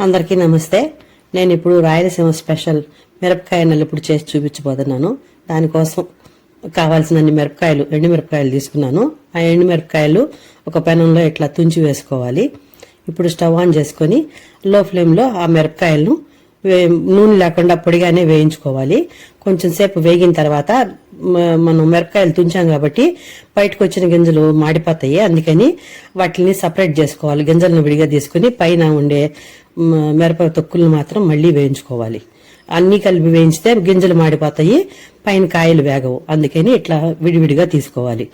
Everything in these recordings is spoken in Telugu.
అందరికీ నమస్తే. నేను ఇప్పుడు రాయలసీమ స్పెషల్ మిరపకాయ నలుపుడు చేసి చూపించబోతున్నాను. దానికోసం కావాల్సిన అన్ని మిరపకాయలు ఎండు మిరపకాయలు తీసుకున్నాను. ఆ ఎండు మిరపకాయలు ఒక పెనంలో ఇట్లా తుంచి వేసుకోవాలి. ఇప్పుడు స్టవ్ ఆన్ చేసుకొని లో ఫ్లేమ్లో ఆ మిరపకాయలను వే- నూనె లేకుండా పొడిగానే వేయించుకోవాలి. కొంచెం సేపు వేగిన తర్వాత మనం మిరపకాయలు తుంచాం కాబట్టి బయటకు వచ్చిన గింజలు మాడిపోతాయి. అందుకని వాటిని సపరేట్ చేసుకోవాలి. గింజలను విడిగా తీసుకుని పైన ఉండే మిరప తొక్కులను మాత్రం మళ్ళీ వేయించుకోవాలి. అన్ని కలిపి వేయించితే గింజలు మాడిపోతాయి పైన కాయలు వేగవు. అందుకని ఇట్లా విడివిడిగా తీసుకోవాలి.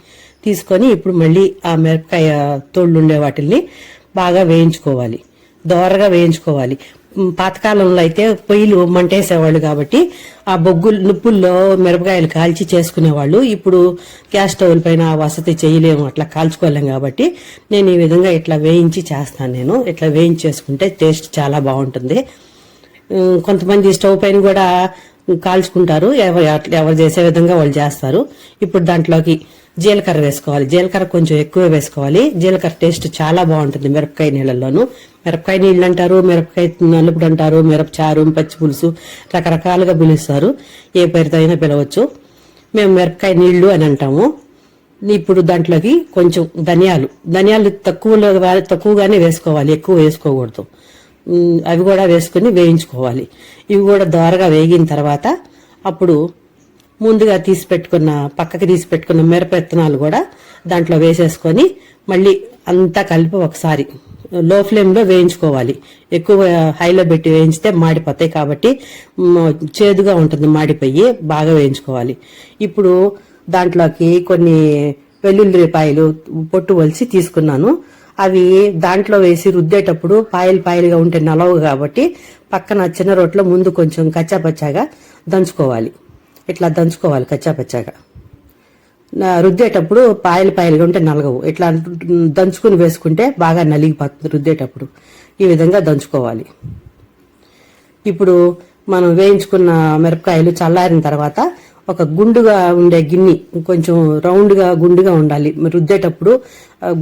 తీసుకొని ఇప్పుడు మళ్ళీ ఆ మిరపకాయ తోళ్ళు ఉండే వాటిల్ని బాగా వేయించుకోవాలి. దోరగా వేయించుకోవాలి. పాతకాలంలో అయితే పొయ్యిలు మంటేసేవాళ్ళు కాబట్టి ఆ బొగ్గులు నుప్పుల్లో మిరపకాయలు కాల్చి చేసుకునేవాళ్ళు. ఇప్పుడు గ్యాస్ స్టవ్ పైన వసతి చేయలేము అట్లా కాల్చుకోలేం కాబట్టి నేను ఈ విధంగా ఇట్లా వేయించి చేస్తాను నేను. ఇట్లా వేయించి చేసుకుంటే టేస్ట్ చాలా బాగుంటుంది. కొంతమంది స్టవ్ పైన కూడా కాల్చుకుంటారు. ఎవరు ఎవరు చేసే విధంగా వాళ్ళు చేస్తారు. ఇప్పుడు దాంట్లోకి జీలకర్ర వేసుకోవాలి. జీలకర్ర కొంచెం ఎక్కువ వేసుకోవాలి. జీలకర్ర టేస్ట్ చాలా బాగుంటుంది మిరపకాయ నీళ్ళల్లోనూ. మిరపకాయ నీళ్ళు అంటారు మిరపకాయ నలుపుడు అంటారు మిరపచారు పచ్చి పులుసు రకరకాలుగా పిలుస్తారు. ఏ పేరుతో అయినా పిలవచ్చు. మేము మిరపకాయ నీళ్ళు అని అంటాము. ఇప్పుడు దాంట్లోకి కొంచెం ధనియాలు. ధనియాలు తక్కువలో తక్కువగానే వేసుకోవాలి. ఎక్కువ వేసుకోకూడదు. అవి కూడా వేసుకుని వేయించుకోవాలి. ఇవి కూడా దోరగా వేగిన తర్వాత అప్పుడు ముందుగా తీసి పెట్టుకున్న పక్కకి తీసి పెట్టుకున్న మిరప విత్తనాలు కూడా దాంట్లో వేసేసుకొని మళ్ళీ అంతా కలిపి ఒకసారి లో ఫ్లేమ్లో వేయించుకోవాలి. ఎక్కువ హైలో పెట్టి వేయించితే మాడిపోతాయి కాబట్టి చేదుగా ఉంటుంది మాడిపోయి బాగా వేయించుకోవాలి. ఇప్పుడు దాంట్లోకి కొన్ని వెల్లుల్లిపాయలు పొట్టు వలిసి తీసుకున్నాను. అవి దాంట్లో వేసి రుద్దేటప్పుడు పాయలు పాయలుగా ఉంటే నలవు కాబట్టి పక్కన చిన్న రోట్లో ముందు కొంచెం కచ్చాపచ్చాగా దంచుకోవాలి. ఇట్లా దంచుకోవాలి కచ్చాపచ్చాగా రుద్దేటప్పుడు పాయలు పాయలుగా ఉంటే నలగవు. ఇట్లా దంచుకుని వేసుకుంటే బాగా నలిగిపోతుంది రుద్దేటప్పుడు. ఈ విధంగా దంచుకోవాలి. ఇప్పుడు మనం వేయించుకున్న మిరపకాయలు చల్లారిన తర్వాత ఒక గుండుగా ఉండే గిన్నె కొంచెం రౌండ్గా గుండుగా ఉండాలి. రుద్దేటప్పుడు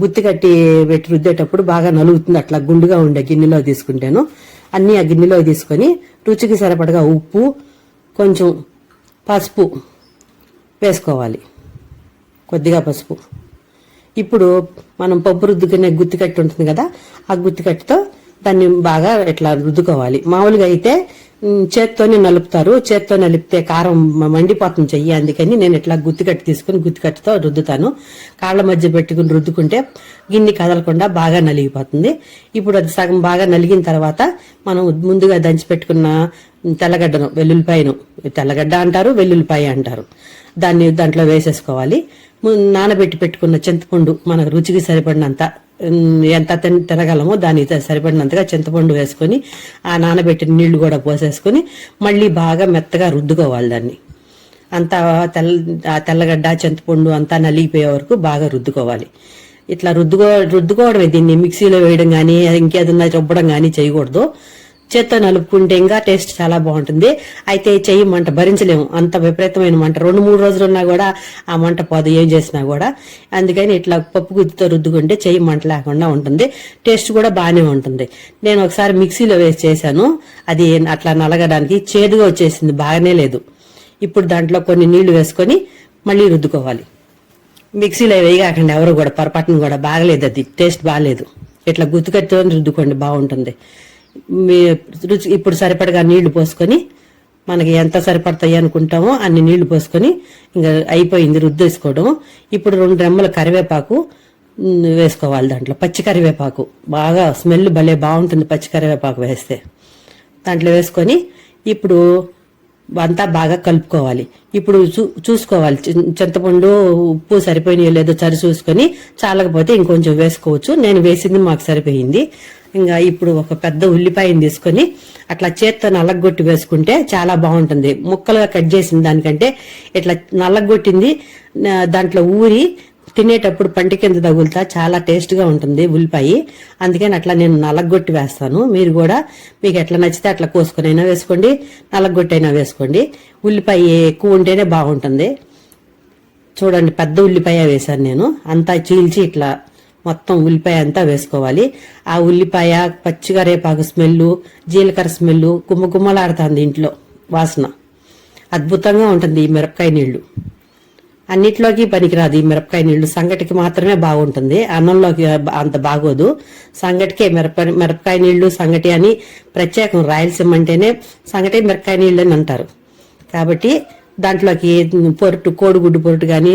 గుత్తి కట్టి పెట్టి రుద్దేటప్పుడు బాగా నలుగుతుంది అట్లా గుండుగా ఉండే గిన్నెలో తీసుకుంటాను. అన్నీ ఆ గిన్నెలో తీసుకొని రుచికి సరిపడగా ఉప్పు కొంచెం పసుపు వేసుకోవాలి. కొద్దిగా పసుపు. ఇప్పుడు మనం పప్పు రుద్దుకునే గుత్తికట్టు ఉంటుంది కదా ఆ గుత్తికట్టుతో దాన్ని బాగా ఇట్లా రుద్దుకోవాలి. మామూలుగా అయితే చేత్తోనే నలుపుతారు. చేత్తో నలిపితే కారం మండిపోతుంది చెయ్యి. అందుకని నేను ఇట్లా గుత్తికట్టు తీసుకుని గుత్తికట్టుతో రుద్దుతాను. కాళ్ళ మధ్య పెట్టుకుని రుద్దుకుంటే గిన్నె కదలకుండా బాగా నలిగిపోతుంది. ఇప్పుడు అది సగం బాగా నలిగిన తర్వాత మనం ముందుగా దంచి పెట్టుకున్న తెల్లగడ్డను వెల్లుల్లిపాయను తెల్లగడ్డ అంటారు వెల్లుల్లిపాయ అంటారు. దాన్ని దాంట్లో వేసేసుకోవాలి. నానబెట్టి పెట్టుకున్న చింతపండు మనకు రుచికి సరిపడినంత ఎంత తిన- తినగలమో దానికి సరిపడినంతగా చింతపండు వేసుకొని ఆ నానబెట్టిన నీళ్ళు కూడా పోసేసుకొని మళ్ళీ బాగా మెత్తగా రుద్దుకోవాలి దాన్ని. అంతా తెల్ల ఆ తెల్లగడ్డ చింతపండు అంతా నలిగిపోయే వరకు బాగా రుద్దుకోవాలి. ఇట్లా రుద్దుకో రుద్దుకోవడమే. దీన్ని మిక్సీలో వేయడం కానీ ఇంకేదన్నా రుబ్బడం కానీ చేయకూడదు. చేత్తో నలుపుకుంటే ఇంకా టేస్ట్ చాలా బాగుంటుంది. అయితే చెయ్యి మంట భరించలేము. అంత విపరీతమైన మంట. రెండు మూడు రోజులు ఉన్నా కూడా ఆ మంట పోదు. ఏం చేసినా కూడా. అందుకని ఇట్లా పప్పు గుత్తితో రుద్దుకుంటే చెయ్యి మంట లేకుండా ఉంటుంది. టేస్ట్ కూడా బాగానే ఉంటుంది. నేను ఒకసారి మిక్సీలో వేసి చేశాను. అది అట్లా నలగడానికి చేదుగా వచ్చేసింది. బాగానే లేదు. ఇప్పుడు దాంట్లో కొన్ని నీళ్ళు వేసుకొని మళ్ళీ రుద్దుకోవాలి. మిక్సీలో వేయగాకండి ఎవరు కూడా. పొరపాటును కూడా బాగలేదు అది. టేస్ట్ బాగాలేదు ఇట్లా గుర్తుకట్టుతో రుద్దుకోండి. బాగుంటుంది. రుచి ఇప్పుడు సరిపడగా నీళ్ళు పోసుకొని మనకి ఎంత సరిపడతాయి అనుకుంటామో అన్ని నీళ్ళు పోసుకొని ఇంకా అయిపోయింది రుద్దేసుకోవడం. ఇప్పుడు రెండు రెమ్మల కరివేపాకు వేసుకోవాలి దాంట్లో. పచ్చి కరివేపాకు. బాగా స్మెల్ భలే బాగుంటుంది పచ్చి కరివేపాకు వేస్తే. దాంట్లో వేసుకొని ఇప్పుడు అంతా బాగా కలుపుకోవాలి. ఇప్పుడు చూ చూసుకోవాలి. చింతపండు ఉప్పు సరిపోయినాయో లేదో సరి చూసుకొని చాలకపోతే ఇంకొంచెం వేసుకోవచ్చు. నేను వేసింది మాకు సరిపోయింది. ఇంకా ఇప్పుడు ఒక పెద్ద ఉల్లిపాయని తీసుకొని అట్లా చేత్తో నల్లగొట్టి వేసుకుంటే చాలా బాగుంటుంది. ముక్కలుగా కట్ చేసిన దానికంటే ఇట్లా నల్లగొట్టింది దాంట్లో ఊరి తినేటప్పుడు పంటి కింద తగులుతా చాలా టేస్ట్గా ఉంటుంది ఉల్లిపాయ. అందుకని అట్లా నేను నలగొట్టి వేస్తాను. మీరు కూడా మీకు ఎట్లా నచ్చితే అట్లా కోసుకునైనా వేసుకోండి నలగొట్టైనా వేసుకోండి. ఉల్లిపాయ ఎక్కువ ఉంటేనే బాగుంటుంది. చూడండి పెద్ద ఉల్లిపాయ వేశాను నేను. అంతా చీల్చి ఇట్లా మొత్తం ఉల్లిపాయ అంతా వేసుకోవాలి. ఆ ఉల్లిపాయ పచ్చికరేపాకు స్మెల్లు జీలకర్ర స్మెల్ గుమ్మగుమ్మలాడుతుంది ఇంట్లో వాసన. అద్భుతంగా ఉంటుంది ఈ మిరపకాయ నీళ్ళు అన్నిట్లోకి పనికిరాదు. ఈ మిరపకాయ నీళ్ళు సంగటికి మాత్రమే బాగుంటుంది. అన్నంలోకి అంత బాగోదు. సంగటికే మిరప మిరపకాయ నీళ్ళు సంగటి అని ప్రత్యేకం. రాయలసీమ అంటేనే సంగటి మిరపకాయ నీళ్ళు అని అంటారు. కాబట్టి దాంట్లోకి పొరుటు కోడిగుడ్డు పొరుటు కానీ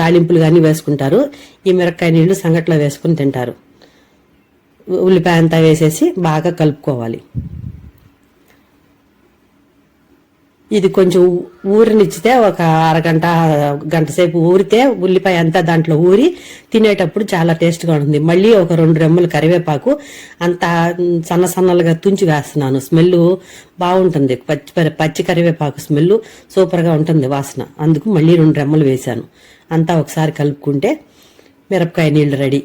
తాలింపులు కానీ వేసుకుంటారు. ఈ మిరపకాయ నీళ్ళు సంగట్లో వేసుకుని తింటారు. ఉల్లిపాయ అంతా వేసేసి బాగా కలుపుకోవాలి. ఇది కొంచెం ఊరినిచ్చితే ఒక అరగంట గంట సేపు ఊరితే ఉల్లిపాయ అంతా దాంట్లో ఊరి తినేటప్పుడు చాలా టేస్ట్గా ఉంటుంది. మళ్ళీ ఒక రెండు రెమ్మలు కరివేపాకు అంత సన్న సన్నలుగా తుంచి వేస్తున్నాను స్మెల్ బాగుంటుంది. పచ్చి పచ్చి కరివేపాకు స్మెల్ సూపర్గా ఉంటుంది వాసన. అందుకు మళ్ళీ రెండు రెమ్మలు వేశాను. అంతా ఒకసారి కలుపుకుంటే మిరపకాయ నీళ్ళు రెడీ.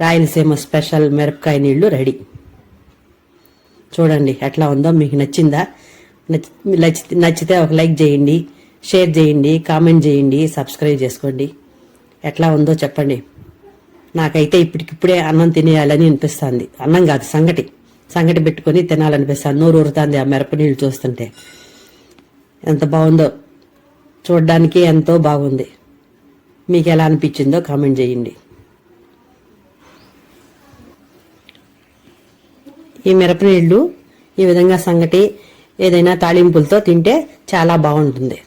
రాయలసీమ స్పెషల్ మిరపకాయ నీళ్ళు రెడీ. చూడండి ఎట్లా ఉందో మీకు నచ్చిందా? నచ్చి నచ్చితే ఒక లైక్ చేయండి షేర్ చేయండి కామెంట్ చేయండి సబ్స్క్రైబ్ చేసుకోండి. ఎట్లా ఉందో చెప్పండి. నాకైతే ఇప్పటికిప్పుడే అన్నం తినేయాలని అనిపిస్తుంది. అన్నం కాదు సంగటి. సంగటి పెట్టుకొని తినాలనిపిస్తుంది. నోరు ఊరుతుంది ఆ మిరప నీళ్ళు చూస్తుంటే. ఎంత బాగుందో. చూడడానికి ఎంతో బాగుంది. మీకు ఎలా అనిపించిందో కామెంట్ చేయండి. ఈ మిరప నీళ్ళు ఈ విధంగా సంగటి ఏదైనా తాళింపులతో తింటే చాలా బాగుంటుంది.